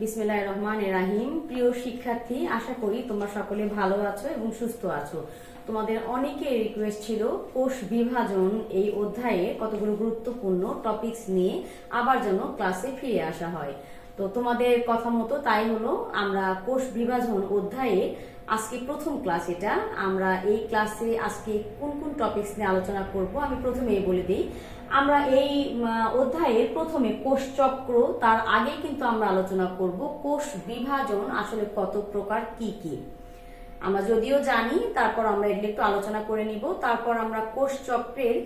বিসমিল্লাহ রহমান রাহিম। প্রিয় শিক্ষার্থী, আশা করি তোমরা সকলে ভালো আছো এবং সুস্থ আছো। তোমাদের অনেকে রিকোয়েস্ট ছিল কোষ বিভাজন এই অধ্যায়ে কতগুলো গুরুত্বপূর্ণ টপিকস নিয়ে আবার যেন ক্লাসে ফিরে আসা হয়। তো তোমাদের কথা মতো তাই হলো, আমরা কোষ বিভাজন অধ্যায়ে আজকে প্রথম ক্লাস এটা। আমরা এই ক্লাসে আজকে কোন কোন টপিকস নিয়ে আলোচনা করব, আমি প্রথমেই বলে দিই। আমরা এই অধ্যায়ের প্রথমে কোষ চক্র, তার আগে কিন্তু আমরা আলোচনা করব কোষ বিভাজন আসলে কত প্রকার, কি কি। আমরা যদিও জানি, তারপর আমরা এগুলো একটু আলোচনা করে নিব। তারপর আমরা কোষ চক্রের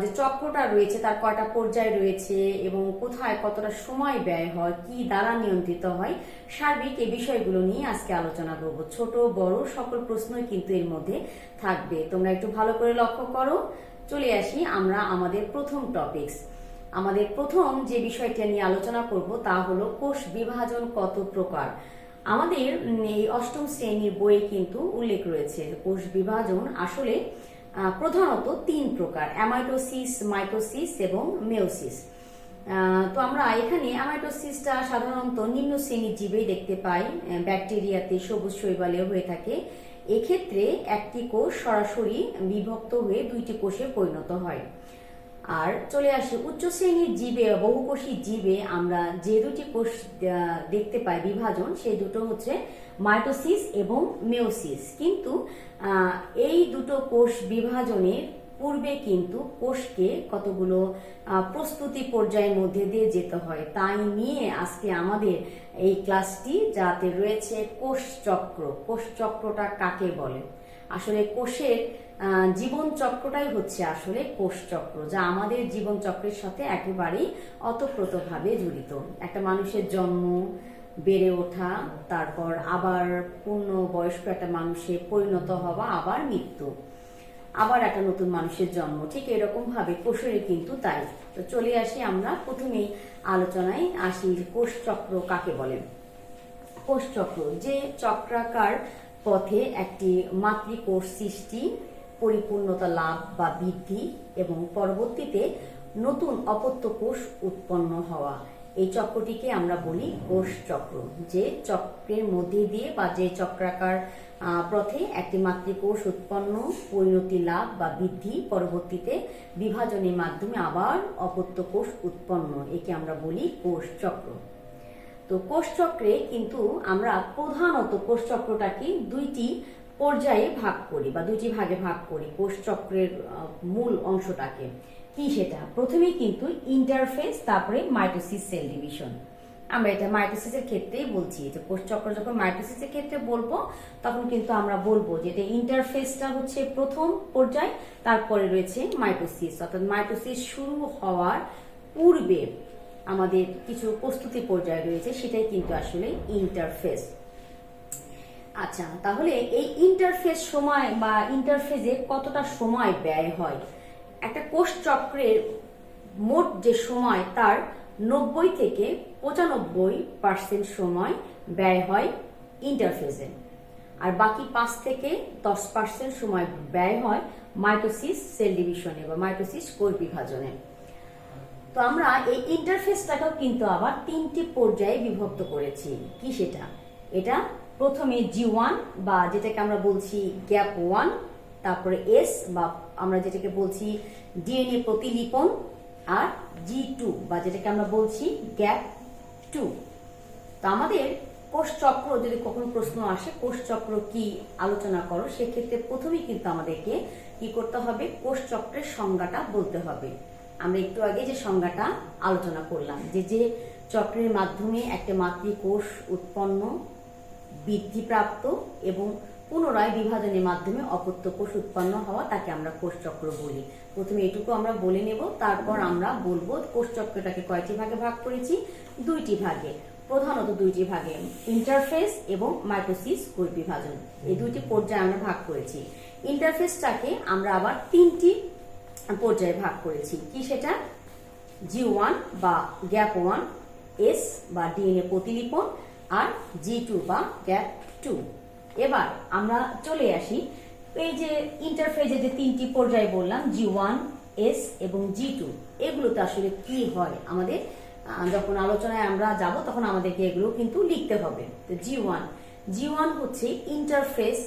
যে চক্রটা রয়েছে, তার কয়টা পর্যায় রয়েছে এবং কোথায় কতটা সময় ব্যয় হয়, কি দ্বারা নিয়ন্ত্রিত হয়, সার্বিক এই বিষয়গুলো নিয়ে আজকে আলোচনা করব। ছোট, বড় সকল প্রশ্নই কিন্তু এর মধ্যে থাকবে। তোমরা একটু ভালো করে লক্ষ্য করো। চলে আসি আমরা আমাদের প্রথম টপিকস আমাদের প্রথম যে বিষয়টা নিয়ে আলোচনা করব তা হলো কোষ বিভাজন কত প্রকার? আমাদের এই অষ্টম শ্রেণির বইয়ে কিন্তু উল্লেখ রয়েছে কোষ বিভাজন আসলে প্রধানত তিন প্রকার, অ্যামাইটোসিস, মাইটোসিস এবং মেওসিস তো আমরা এখানে অ্যামাইটোসিসটা সাধারণত নিম্ন শ্রেণির জীবেই দেখতে পাই ব্যাকটেরিয়াতে সবুজ শৈবালে হয়ে থাকে। এক্ষেত্রে একটি কোষ সরাসরি বিভক্ত হয়ে দুইটি কোষে পরিণত হয়। আর চলে আসি উচ্চ শ্রেণির জীবে, বহুকোষী জীবে আমরা যে দুটি কোষ দেখতে পাই বিভাজন সেই দুটো হচ্ছে মাইটোসিস এবং মেওসিস কিন্তু এই দুটো কোষ বিভাজনের পূর্বে কিন্তু কোষকে কতগুলো প্রস্তুতি পর্যায়ের মধ্যে দিয়ে যেতে হয়, তাই নিয়ে আজকে আমাদের এই ক্লাসটি যাতে রয়েছে কোষ চক্র। কোষ চক্রটা কাকে বলে? আসলে কোষের জীবন চক্রটাই হচ্ছে আসলে কোষ চক্র, যা আমাদের জীবন চক্রের সাথে একেবারেই অতপ্রতভাবে জড়িত। একটা মানুষের জন্ম, বেড়ে ওঠা, তারপর আবার পূর্ণ বয়স্ক একটা মানুষে পরিণত হওয়া, আবার মৃত্যু, আবার একটা নতুন মানুষের জন্ম, ঠিক এরকম ভাবে কোষের কিন্তু তাই। তো চলে আসি আমরা প্রথমেই আলোচনায়, আসি কোষ চক্র কাকে বলেন কোষ চক্র, যে চক্রাকার পথে একটি মাতৃকোষ সৃষ্টি, পরিপূর্ণতা লাভ বা বৃদ্ধি এবং পরবর্তীতে নতুন অপত্য কোষ উৎপন্ন হওয়া। এই চক্রটিকে আমরা বলি কোষ চক্র, যে চক্রের মধ্যে দিয়ে বা যে চক্রাকার পথে একটি মাতৃকোষ উৎপন্ন, পরিণতি লাভ বা বৃদ্ধি, পরবর্তীতে বিভাজনের মাধ্যমে আবার অপত্য কোষ উৎপন্ন, একে আমরা বলি কোষ চক্র। তো কোষচক্রে কিন্তু আমরা প্রধানত কোষচক্রটাকে দুইটি পর্যায়ে ভাগ করি বা দুইটি ভাগে ভাগ করি কোষচক্রের মূল অংশটাকে। কি সেটা? প্রথমেই কিন্তু ইন্টারফেস তারপরে মাইটোসিস সেল ডিভিশন আমরা এটা মাইটোসিসের ক্ষেত্রেই বলছি, যে কোষচক্র যখন মাইটোসিসের ক্ষেত্রে বলব, তখন কিন্তু আমরা বলব যে এটা ইন্টারফেসটা হচ্ছে প্রথম পর্যায়, তারপরে রয়েছে মাইটোসিস অর্থাৎ মাইটোসিস শুরু হওয়ার পূর্বে আমাদের কিছু প্রস্তুতি পর্যায় রয়েছে, সেটাই কিন্তু আসলে ইন্টারফেস আচ্ছা তাহলে এই ইন্টারফেস সময় বা ইন্টারফেসে কতটা সময় ব্যয় হয়? একটা কোষ চক্রের মোট যে সময়, তার নব্বই থেকে পঁচানব্বই পার্সেন্ট সময় ব্যয় হয় ইন্টারফেসে আর বাকি পাঁচ থেকে দশ পার্সেন্ট সময় ব্যয় হয় মাইটোসিস সেল ডিভিশনে বা মাইটোসিস কোষ বিভাজনে তো আমরা এই ইন্টারফেসটাকেও কিন্তু আবার তিনটি পর্যায়ে বিভক্ত করেছি। কি সেটা? এটা প্রথমে জি ওয়ান বা যেটাকে আমরা বলছি গ্যাপ ওয়ান তারপরে এস বা আমরা যেটাকে বলছি ডিএনএ প্রতিলিপন, আর জি টু বা যেটাকে আমরা বলছি গ্যাপ টু তো আমাদের কোষ চক্র, যদি কখনো প্রশ্ন আসে, কোষ চক্র কি আলোচনা করো, সেক্ষেত্রে প্রথমেই কিন্তু আমাদেরকে কি করতে হবে? কোষ চক্রের সংজ্ঞাটা বলতে হবে। আমরা একটু আগে যে সংজ্ঞাটা আলোচনা করলাম, যে যে চক্রের মাধ্যমে একটা মাতৃকোষ উৎপন্ন, বৃদ্ধিপ্রাপ্ত এবং পুনরায় বিভাজনের মাধ্যমে অপত্য কোষ উৎপন্ন হওয়া তাকে আমরা কোষ চক্র বলি। প্রথমে এটুকু আমরা বলে নেব, তারপর আমরা বলব কোষ চক্রটাকে কয়টি ভাগে ভাগ করেছি? দুইটি ভাগে। প্রধানত দুইটি ভাগে ইন্টারফেস এবং মাইটোসিস কোষ বিভাজন। এই দুইটি পর্যায়ে আমরা ভাগ করেছি। ইন্টারফেসটাকে আমরা আবার তিনটি পর্যায়ে ভাগ করেছি। কি সেটা? জি ওয়ান বা গ্যাপ ওয়ান এস বা ডিএনএ প্রতিলিপন আর জি টু বা গ্যাপ টু এবার আমরা চলে আসি এই যে ইন্টারফেজে যে তিনটি পর্যায়ে বললাম জি ওয়ান এস এবং জি টু এগুলোতে আসলে কি হয়? আমাদের যখন আলোচনায় আমরা যাব, তখন আমাদেরকে এগুলো কিন্তু লিখতে হবে। তো জি ওয়ান জি ওয়ান হচ্ছে ইন্টারফেস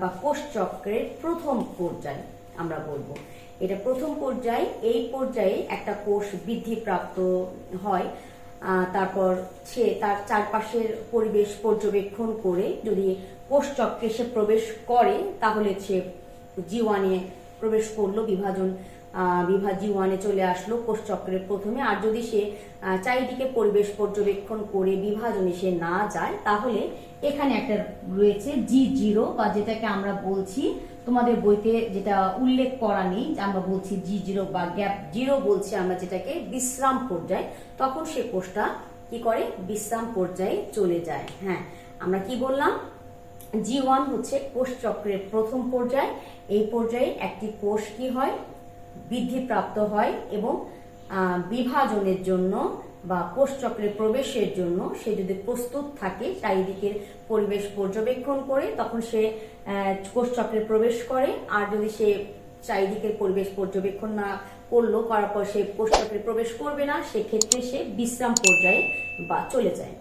বা কোষ চক্রের প্রথম পর্যায়, আমরা বলব। এটা প্রথম পর্যায়ে, এই পর্যায়ে একটা কোষ বৃদ্ধিপ্রাপ্ত হয় তারপর সে তার চারপাশের পরিবেশ পর্যবেক্ষণ করে যদি কোষচক্রে সে প্রবেশ করে, তাহলে সে জিওয়ানে প্রবেশ করল, বিভাজন বিভাগ জি ওয়ানে চলে আসলো কোষ চক্রের প্রথমে। আর যদি সে চারিদিকে পরিবেশ পর্যবেক্ষণ করে বিভাজনে সে না যায়, তাহলে এখানে একটা রয়েছে জি জিরো বা যেটাকে আমরা বলছি, তোমাদের বইতে যেটা উল্লেখ করা নেই, আমরা বলছি জি জিরো বা গ্যাপ জিরো বলছি আমরা যেটাকে বিশ্রাম পর্যায়ে। তখন সে কোষটা কি করে? বিশ্রাম পর্যায়ে চলে যায়। হ্যাঁ আমরা কি বললাম? জি ওয়ান হচ্ছে কোষ চক্রের প্রথম পর্যায়। এই পর্যায়ে একটি কোষ কি হয়? বৃদ্ধিপ্রাপ্ত হয় এবং বিভাজনের জন্য বা কোষ চক্রে প্রবেশের জন্য সে যদি প্রস্তুত থাকে, চারিদিকের পরিবেশ পর্যবেক্ষণ করে, তখন সে কোষচক্রে প্রবেশ করে। আর যদি সে চারিদিকের পরিবেশ পর্যবেক্ষণ না করল, করার পর সে কোষ চক্রে প্রবেশ করবে না, সেক্ষেত্রে সে বিশ্রাম পর্যায়ে বা চলে যায়।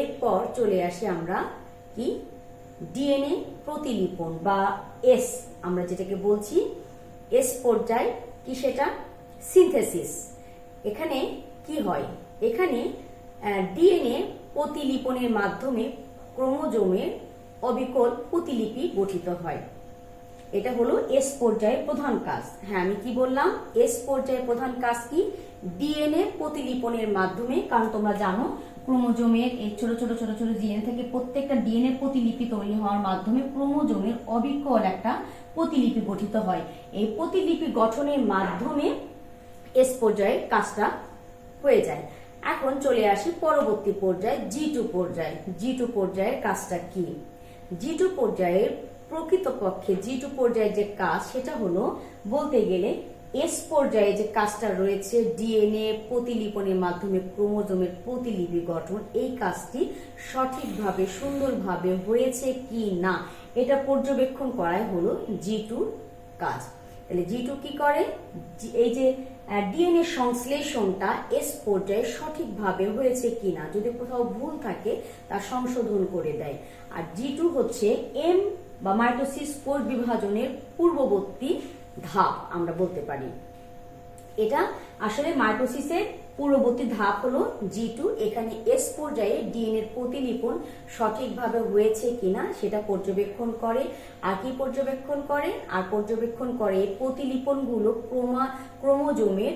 এরপর চলে আসি আমরা কি? ডিএনএ প্রতিলিপন বা এস আমরা যেটাকে বলছি। এস পর্যায় কি সেটা? সিনথেসিস এখানে কি হয়? এখানে ডিএনএ প্রতিলিপনের মাধ্যমে ক্রোমোজোমের অবিকল প্রতিলিপি গঠিত হয়। এটা হলো এস পর্যায়ের প্রধান কাজ। হ্যাঁ আমি কি বললাম? এস পর্যায়ের প্রধান কাজ কি? ডিএনএ প্রতিলিপনের মাধ্যমে, কারণ তোমরা জানো, ক্রোমোজোমের এই ছোট ছোট ছোট ছোট ডিএনএ থেকে প্রত্যেকটা ডিএনএ প্রতিলিপি তৈরি হওয়ার মাধ্যমে ক্রোমোজোমের অবিকল একটা প্রতিলিপি গঠিত হয়। এই প্রতিলিপি গঠনের মাধ্যমে এস পর্যায়ে কাজটা হয়ে যায়। এখন চলে আসি পরবর্তী পর্যায়ে জি টু পর্যায়ে। জি টু পর্যায়ের কাজটা কি? জি টু পর্যায়ের প্রকৃতপক্ষে জি টু পর্যায়ের যে কাজ, সেটা হলো বলতে গেলে এস পর্যায়ে যে কাজটা রয়েছে, ডিএনএ প্রতিলিপনের মাধ্যমে ক্রোমোজোমের প্রতিলিপি গঠন, এই কাজটি সঠিকভাবে, সুন্দরভাবে হয়েছে কি না, এটা পর্যবেক্ষণ করাই হলো জি কাজ। তাহলে জি টু কি করে? এই যে ডিএনএ সংশ্লেষণটা এস পর্যায়ে সঠিকভাবে হয়েছে কিনা যদি কোথাও ভুল থাকে তা সংশোধন করে দেয়। আর জি টু হচ্ছে এম বা মাইটোসিস কোষ বিভাজনের পূর্ববর্তী ধাপ আমরা বলতে পারি। এটা আসলে মাইটোসিসের পূর্ববর্তী ধাপ হলো জি টু এখানে এস পর্যায়ে ডিএনএর প্রতিলিপন সঠিকভাবে হয়েছে কিনা সেটা পর্যবেক্ষণ করে। আর কি পর্যবেক্ষণ করে? আর পর্যবেক্ষণ করে প্রতিলিপনগুলো ক্রোমা, ক্রোমোজোমের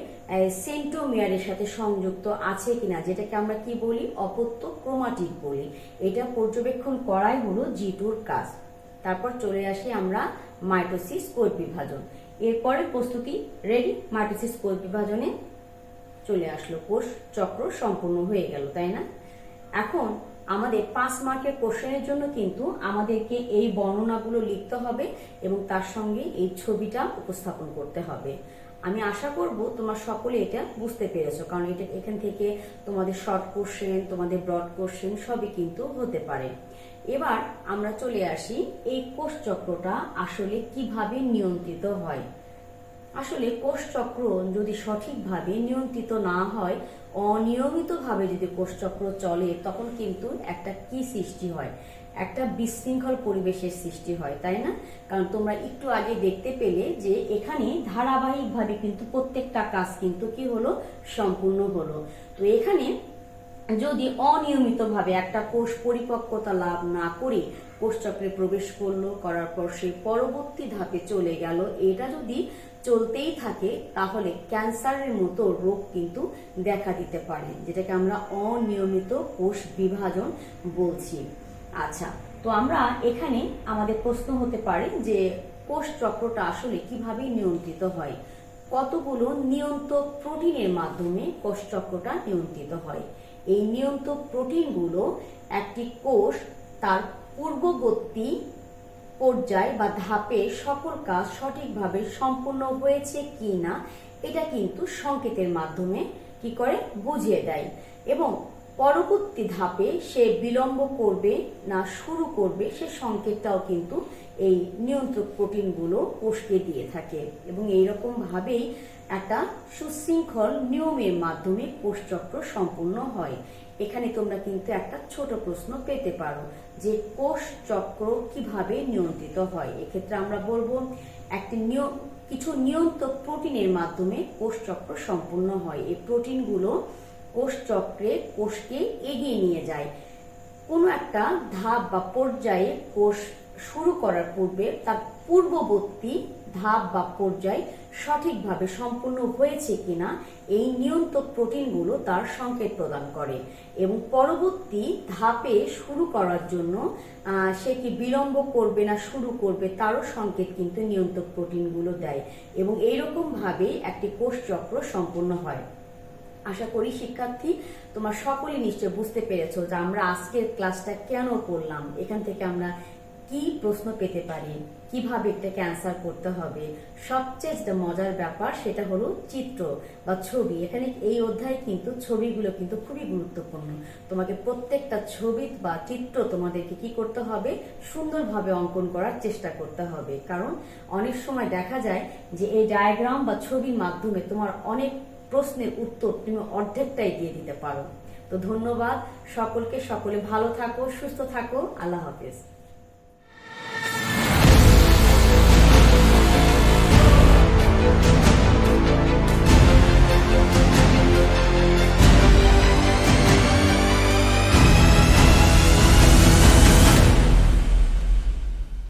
সেন্টোমিয়ারের সাথে সংযুক্ত আছে কিনা, যেটাকে আমরা কি বলি? অপত্য ক্রোমাটিক বলি। এটা পর্যবেক্ষণ করাই হলো জি টুর কাজ। তারপর চলে আসি আমরা মাইটোসিস কোষ বিভাজন। এরপরে প্রস্তুতি রেডি মাইটোসিস কোষ বিভাজনে চলে আসলো। কোষ চক্র সম্পূর্ণ হয়ে গেল, তাই না? এখন আমাদের পাঁচ মার্কের কোশ্চেনের জন্য কিন্তু আমাদেরকে এই বর্ণনাগুলো লিখতে হবে এবং তার সঙ্গে এই ছবিটা উপস্থাপন করতে হবে। আমি আশা করব তোমার সকলে এটা বুঝতে পেরেছ, কারণ এটা এখান থেকে তোমাদের শর্ট কোশ্চেন তোমাদের ব্রড কোশ্চেন সবই কিন্তু হতে পারে। এবার আমরা চলে আসি এই কোষ চক্রটা আসলে কীভাবে নিয়ন্ত্রিত হয়। আসলে কোষ চক্র যদি সঠিকভাবে নিয়ন্ত্রিত না হয়, অনিয়মিতভাবে যদি কোষ চক্র চলে, তখন কিন্তু একটা কি সৃষ্টি হয়? একটা বিশৃঙ্খল পরিবেশের সৃষ্টি হয়, তাই না? কারণ তোমরা একটু আগে দেখতে পেলে যে এখানে ধারাবাহিকভাবে কিন্তু প্রত্যেকটা কাজ কিন্তু কি হলো? সম্পূর্ণ হলো। তো এখানে যদি অনিয়মিতভাবে একটা কোষ পরিপক্কতা লাভ না করে কোষচক্রে প্রবেশ করল, করার পর সে পরবর্তী ধাপে চলে গেল। এটা যদি চলতেই থাকে, তাহলে ক্যান্সারের মতো রোগ কিন্তু দেখা দিতে পারে, যেটাকে আমরা অনিয়মিত কোষ বিভাজন বলছি। আচ্ছা তো আমরা এখানে আমাদের প্রশ্ন হতে পারে যে কোষ চক্রটা আসলে কীভাবে নিয়ন্ত্রিত হয়? কতগুলো নিয়ন্ত্রক প্রোটিনের মাধ্যমে কোষ চক্রটা নিয়ন্ত্রিত হয়? এই নিয়ন্ত্রক প্রোটিনগুলো একটি কোষ তার পূর্ববর্তী পর্যায় বা ধাপে সকল কাজ সঠিকভাবে সম্পূর্ণ হয়েছে কি না এটা কিন্তু সংকেতের মাধ্যমে কি করে বুঝিয়ে দেয় এবং পরবর্তী ধাপে সে বিলম্ব করবে না শুরু করবে, সে সংকেতটাও কিন্তু এই নিয়ন্ত্রক প্রোটিনগুলো কোষকে দিয়ে থাকে। এবং এইরকমভাবেই ভাবেই একটা সুশৃঙ্খল নিয়মের মাধ্যমে কোষচক্র সম্পূর্ণ হয়। এখানে তোমরা কিন্তু একটা ছোট প্রশ্ন পেতে পারো যে কোষ চক্র কীভাবে নিয়ন্ত্রিত হয়। এক্ষেত্রে আমরা বলব, একটি নিয়ম কিছু নিয়ন্ত্রক প্রোটিনের মাধ্যমে কোষ চক্র সম্পূর্ণ হয়। এই প্রোটিনগুলো কোষ চক্রে কোষকে এগিয়ে নিয়ে যায়। কোনো একটা ধাপ বা পর্যায়ে কোষ শুরু করার পূর্বে তার পূর্ববর্তী ধাপ বা পর্যায় সঠিকভাবে সম্পূর্ণ হয়েছে কিনা এই নিয়ন্ত্রক প্রোটিনগুলো তার সংকেত প্রদান করে এবং পরবর্তী ধাপে শুরু করার জন্য সে কি বিলম্ব করবে না শুরু করবে তারও সংকেত কিন্তু নিয়ন্ত্রক প্রোটিনগুলো দেয় এবং এইরকম ভাবে একটি কোষ চক্র সম্পূর্ণ হয়। আশা করি শিক্ষার্থী, তোমরা সকলে নিশ্চয় বুঝতে পেরেছ যে আমরা আজকের ক্লাসটা কেন করলাম। এখান থেকে আমরা কি প্রশ্ন পেতে পারি? কীভাবে এটাকে অ্যান্সার করতে হবে? সবচেয়ে যেটা মজার ব্যাপার সেটা হলো চিত্র বা ছবি। এখানে এই অধ্যায়ে কিন্তু ছবিগুলো কিন্তু খুবই গুরুত্বপূর্ণ। তোমাকে প্রত্যেকটা ছবি বা চিত্র তোমাদেরকে কি করতে হবে? সুন্দরভাবে অঙ্কন করার চেষ্টা করতে হবে। কারণ অনেক সময় দেখা যায় যে এই ডায়াগ্রাম বা ছবির মাধ্যমে তোমার অনেক প্রশ্নের উত্তর তুমি অর্ধেকটাই দিয়ে দিতে পারো। তো ধন্যবাদ। সকলকে সকলে ভালো থাকো, সুস্থ থাকো। আল্লাহ হাফেজ।